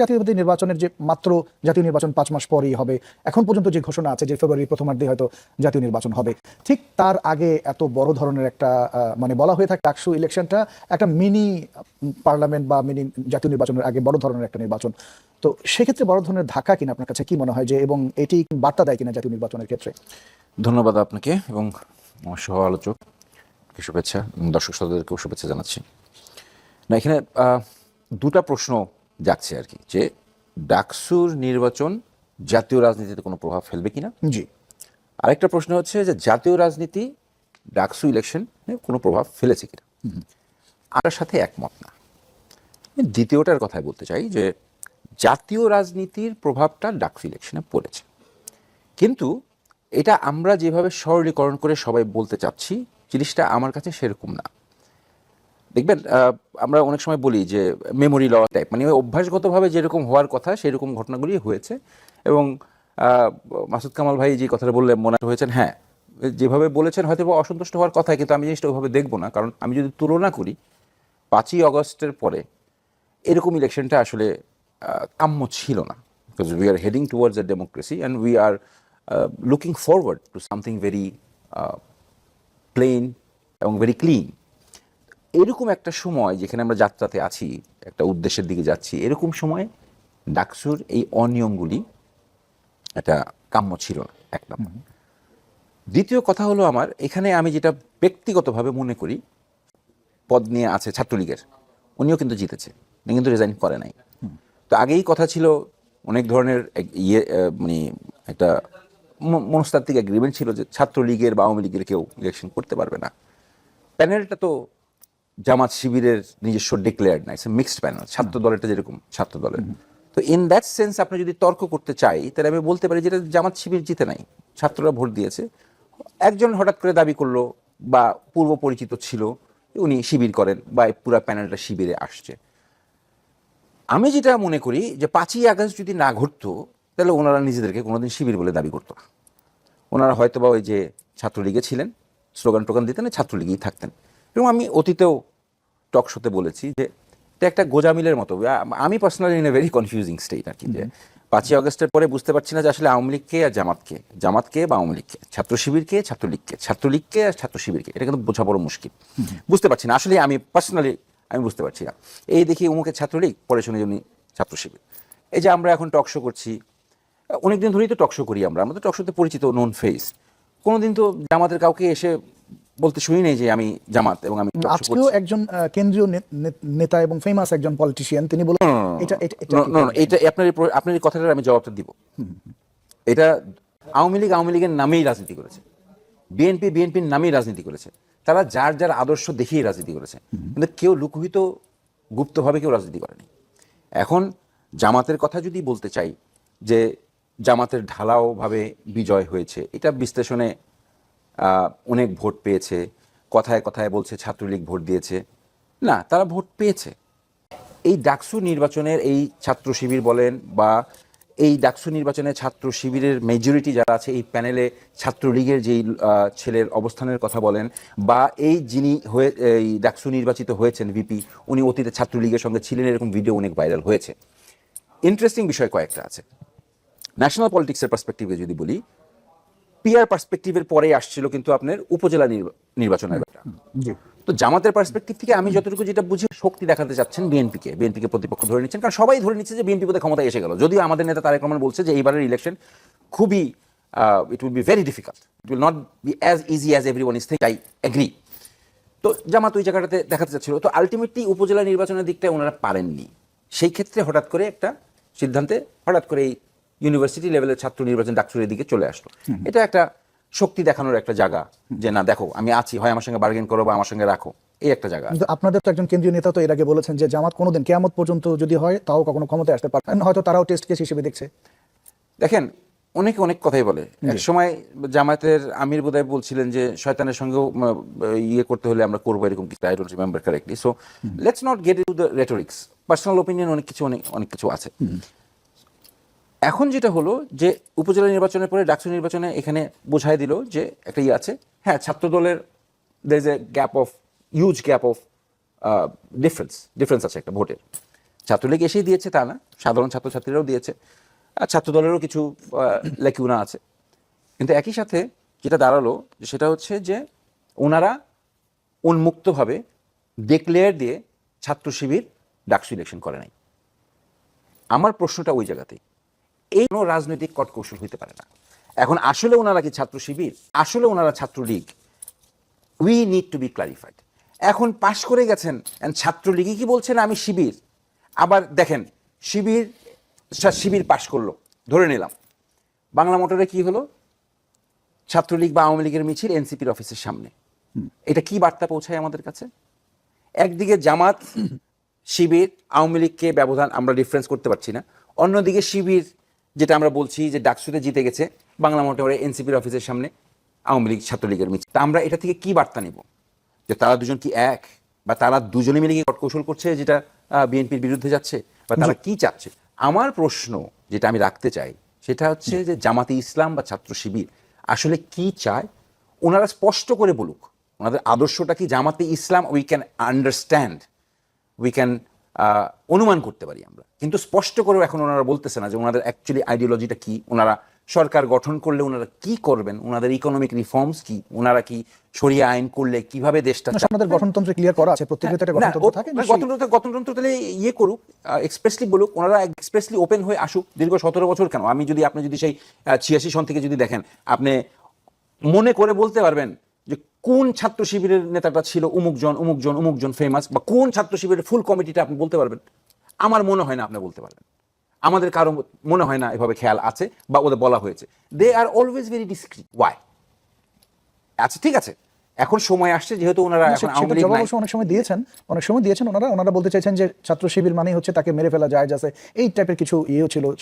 জাতীয়বাদী নির্বাচনের যে মাত্র জাতীয় নির্বাচন পাঁচ মাস পরেই হবে, এখন পর্যন্ত যে ঘোষণা আছে যে ফেব্রুয়ারি প্রথমার্ধে হয়তো জাতীয় নির্বাচন হবে, ঠিক তার আগে এত বড় ধরনের একটা মানে বলা হয়ে থাকে ডাকসু ইলেকশনটা, একটা মিনি পার্লামেন্ট বা মিনি জাতীয় নির্বাচনের আগে বড় ধরনের একটা নির্বাচন। তো সেক্ষেত্রে বড় ধরনের ধাক্কা কিনা আপনার কাছে কি মনে হয় যে, এবং এটি বার্তা দেয় কিনা জাতীয় নির্বাচনের ক্ষেত্রে? ধন্যবাদ আপনাকে এবং সহ আলোচক শুভেচ্ছা, দর্শক শ্রোতাদেরকেও শুভেচ্ছা জানাচ্ছি। না, এখানে দুটা প্রশ্ন যাচ্ছে আর কি যে ডাকসুর নির্বাচন জাতীয় রাজনীতিতে কোনো প্রভাব ফেলবে কিনা? জি। আরেকটা প্রশ্ন হচ্ছে যে জাতীয় রাজনীতি ডাকসু ইলেকশন কোনো প্রভাব ফেলেছে কিনা? আমার সাথে একমত না। দ্বিতীয়টার কথাই বলতে চাই যে জাতীয় রাজনীতির প্রভাবটা ডাকসু ইলেকশনে পড়েছে। কিন্তু এটা আমরা যেভাবে সরলীকরণ করে সবাই বলতে চাচ্ছি জিনিসটা আমার কাছে সেরকম না। দেখবেন আমরা অনেক সময় বলি যে মেমোরি ল টাইপ মানে অভ্যাসগতভাবে যেরকম হওয়ার কথা সেরকম ঘটনাগুলি হয়েছে এবং মাসুদ কামাল ভাই যে কথাটা বললেন, মনে হয়েছেন হ্যাঁ যেভাবে বলেছেন হয়তো অসন্তুষ্ট হওয়ার কথা, কিন্তু আমি জিনিসটা ওইভাবে দেখব না। কারণ আমি যদি তুলনা করি, পাঁচই অগস্টের পরে এরকম ইলেকশনটা আসলে কাম্য ছিল না। Because we are heading towards a democracy and we are looking forward to something very plain এবং ভেরি ক্লিন এরকম একটা সময় যেখানে আমরা যাত্রাতে আছি একটা উদ্দেশ্যের দিকে যাচ্ছি এরকম সময় ডাকসুর এই অনিয়মগুলি এটা কাম্য ছিল না এক নম্বর। দ্বিতীয় কথা হলো আমার এখানে আমি যেটা ব্যক্তিগতভাবে মনে করি পদ নিয়ে আছে ছাত্রলীগের উনিও কিন্তু জিতেছে উনি কিন্তু রিজাইন করে নাই। তো আগেই কথা ছিল অনেক ধরনের ইয়ে মানে একটা মনস্তাত্ত্বিক এগ্রিমেন্ট ছিল যে ছাত্রলীগের বা আওয়ামী লীগের কেউ ইলেকশন করতে পারবে না। প্যানেলটা তো জামাত শিবিরের নিজস্ব ডিক্লেয়ার্ড না ইটস মিক্সড প্যানেল ছাত্র দলেরটা যেরকম ছাত্র দলের। তো ইন দ্যাট সেন্স আপনি যদি তর্ক করতে চাই, তাহলে আমি বলতে পারি যেটা জামাত শিবির জিতে নাই, ছাত্ররা ভোট দিয়েছে। একজন হঠাৎ করে দাবি করল বা পূর্ব পরিচিত ছিল উনি শিবির করেন বা পুরো প্যানেলটা শিবিরে আসছে। আমি যেটা মনে করি যে পাঁচই আগস্ট যদি না ঘটতো, তাহলে ওনারা নিজেদেরকে কোনোদিন শিবির বলে দাবি করতো না। ওনারা হয়তো বা ওই যে ছাত্রলীগে ছিলেন স্লোগান টোগান দিতেন ছাত্রলীগেই থাকতেন। এবং আমি অতীতেও টক শোতে বলেছি যে এটা একটা গোজামিলের মতো। আমি personally in a very confusing state আর কি যে পাঁচই আগস্টের পরে বুঝতে পারছি না যে আসলে আওয়ামী লীগকে আর জামাতকে জামাতকে বা আওয়ামী লীগকে ছাত্র শিবিরকে ছাত্রলীগকে ছাত্রলীগকে আর ছাত্র শিবিরকে এটা কিন্তু বোঝা বড় মুশকিল। বুঝতে পারছি না আসলে আমি পার্সোনালি আমি বুঝতে পারছি না। এই দেখি অমুকের ছাত্রলীগ পরে শুনে উনি ছাত্র শিবির। এই যে আমরা এখন টক শো করছি অনেকদিন ধরেই তো টক শো করি আমরা আমরা তো টক শোতে পরিচিত নোন ফেস কোনোদিন তো জামাতের কাউকে এসে বলতে শুনি নেই যে আমি জামাত এবং আমি আজকেও একজন কেন্দ্রীয় নেতা এবং ফেমাস একজন পলিটিশিয়ান তিনি বলেন এটা এটা- আপনার আপনার এই কথাটার আমি জবাবটা দিব। এটা আওয়ামী লীগ আওয়ামী লীগের নামেই রাজনীতি করেছে। বিএনপি বিএনপির নামেই রাজনীতি করেছে। তারা যার যার আদর্শ দেখিয়ে রাজনীতি করেছে। কিন্তু কেউ লুকহিত গুপ্তভাবে কেউ রাজনীতি করেনি। এখন জামাতের কথা যদি বলতে চাই যে জামাতের ঢালাওভাবে বিজয় হয়েছে এটা বিশ্লেষণে অনেক ভোট পেয়েছে, কথায় কথায় বলছে ছাত্রলীগ ভোট দিয়েছে। না, তারা ভোট পেয়েছে। এই ডাকসু নির্বাচনের এই ছাত্র শিবির বলেন বা এই ডাকসু নির্বাচনে ছাত্র শিবিরের মেজরিটি যারা আছে, এই প্যানেলে ছাত্রলীগের যেই ছেলের অবস্থানের কথা বলেন বা এই যিনি হয়ে, এই ডাকসু নির্বাচিত হয়েছেন ভিপি উনি অতীতে ছাত্রলীগের সঙ্গে ছিলেন, এরকম ভিডিও অনেক ভাইরাল হয়েছে। ইন্টারেস্টিং বিষয় কয়েকটা আছে। ন্যাশনাল পলিটিক্সের পার্সপেক্টিভে যদি বলি পিআর পার্সপেক্টিভের পরে আসছিল কিন্তু আপনার উপজেলা নির্বা- নির্বাচনের জি। তো জামাতের পার্সপেক্টিভ থেকে আমি যতটুকু যেটা বুঝি শক্তি দেখাতে চাচ্ছেন বিএনপিকে। বিএনপিকে প্রতিপক্ষ ধরে নিচ্ছেন। কারণ সবাই ধরে নিচ্ছে যে বিএনপি বোধহয় ক্ষমতায় এসে গেল। যদিও আমাদের নেতা তারেক রহমান বলছে যে এইবারের ইলেকশন খুবই it will be very difficult it will not be as easy as every one is think I agree তো জামাত ওই জায়গাটাতে দেখাতে চাচ্ছিল। তো আলটিমেটলি উপজেলা নির্বাচনের দিকটা ওনারা পারেননি। সেই ক্ষেত্রে হঠাৎ করে একটা সিদ্ধান্তে হঠাৎ করে এই ইউনিভার্সিটি লেভেলের ছাত্র নির্বাচন ডাকসুরের দিকে চলে আসলো। এটা একটা শক্তি দেখানোর একটা জায়গা যে না দেখো আমি আছি হয় আমার সঙ্গে বার্গেন করো বা আমার সঙ্গে রাখো এই একটা জায়গা কিন্তু আপনাদের তো একজন কেন্দ্রীয় নেতা তো এর আগে বলেছেন যে জামাত কোনোদিন কেয়ামত পর্যন্ত যদি হয় তাও কখনো ক্ষমতায় আসতে পারবেন হয়তো তারাও টেস্ট কেস হিসেবে দেখছে। দেখেন অনেকে অনেক কথাই বলে। এক সময় জামায়াতের আমির বোধহয় বলছিলেন যে শয়তানের সঙ্গেও ইয়ে করতে হলে আমরা করব এরকম কিছু I don't remember correctly so let's not get to the rhetorics personal opinion অনেক কিছু অনেক অনেক কিছু আছে। এখন যেটা হলো যে উপজেলা নির্বাচনের পরে ডাকসু নির্বাচনে এখানে বোঝাই দিল যে একটা ইয়ে আছে। হ্যাঁ ছাত্র দলের দের is a gap of huge gap of difference difference আছে একটা ভোটের। ছাত্রলীগ এসেই দিয়েছে তা না, সাধারণ ছাত্রছাত্রীরাও দিয়েছে। আর ছাত্রদলেরও কিছু লেকিউনা আছে। কিন্তু একই সাথে যেটা দাঁড়াল সেটা হচ্ছে যে ওনারা উন্মুক্তভাবে ডিক্লেয়ার দিয়ে ছাত্র শিবির ডাকসু ইলেকশন করে নাই। আমার প্রশ্নটা ওই জায়গাতেই। এই কোনো রাজনৈতিক কটকৌশল হইতে পারে না। এখন আসলে ওনারা কি ছাত্র শিবির? আসলে ওনারা Chhatra League we need to be clarified এখন পাশ করে গেছেন ছাত্রলীগই কি বলছেন? আমি শিবির। আবার দেখেন শিবির শিবির পাশ করল। ধরে নিলাম। বাংলা মোটরে কি হলো? ছাত্রলীগ বা আওয়ামী লীগের মিছিল এনসিপির অফিসের সামনে। এটা কি বার্তা পৌঁছায় আমাদের কাছে? একদিকে জামাত শিবির আওয়ামী লীগকে ব্যবধান আমরা ডিফারেন্স করতে পারছি না। অন্যদিকে শিবির যেটা আমরা বলছি যে ডাকসুতে জিতে গেছে বাংলা মোটরে এনসিপির অফিসের সামনে আওয়ামী লীগ ছাত্রলীগের মিছিল। তা আমরা এটা থেকে কি বার্তা নেব? যে তারা দুজন কি এক? বা তারা দুজনে মিলে কি কৌশল করছে যেটা বিএনপির বিরুদ্ধে যাচ্ছে? বা তারা কি চাচ্ছে? আমার প্রশ্ন যেটা আমি রাখতে চাই, সেটা হচ্ছে যে জামাতে ইসলাম বা ছাত্র শিবির আসলে কি চায়? ওনারা স্পষ্ট করে বলুক, ওনাদের আদর্শটা কি Jamaat-e Islam we can understand we can অনুমান করতে পারি আমরা। কিন্তু স্পষ্ট করেও এখন ওনারা বলতেছে না যে ওনাদের অ্যাকচুয়ালি আইডিওলজিটা কি। ওনারা সরকার গঠন করলে ওনারা কি করবেন? ওনাদের ইকোনমিক রিফর্মস কি? ওনারা কি সরিয়ে আইন করলে কীভাবে দেশটা আমাদের গঠনতন্ত্রে ক্লিয়ার করা আছে। প্রত্যেক একটা না, গঠনতন্ত্র থাকে না, গঠনতন্ত্র গঠনতন্ত্র তাহলে ইয়ে করুক এক্সপ্রেসলি বলুক ওনারা এক্সপ্রেসলি ওপেন হয়ে আসুক। দীর্ঘ সতেরো বছর কেন? আমি যদি আপনি যদি সেই ছিয়াশি সন থেকে যদি দেখেন আপনি মনে করে বলতে পারবেন কোন ছাত্র শিবিরের নেতাটা ছিল উমুকজন উমুকজন উমুকজন ফেমাস বা কোন ছাত্র শিবিরের ফুল কমিটিটা আপনি বলতে পারবেন? আমার মনে হয় না আপনি বলতে পারবেন। আমাদের কারও মনে হয় না এভাবে খেয়াল আছে বা ওদের বলা হয়েছে। They are always very discreet why আচ্ছা ঠিক আছে। এখন সময় আসছে যেহেতু ওনারা এখন আওয়ামী লীগ নাই। অবশ্য অনেক সময় দিয়েছেন। অনেক সময় দিয়েছেন ওনারা। ওনারা বলতে চাইছেন যে ছাত্র শিবির মানেই হচ্ছে তাকে মেরে ফেলা যায় যাচ্ছে এই টাইপের কিছু ইয়েও ছিল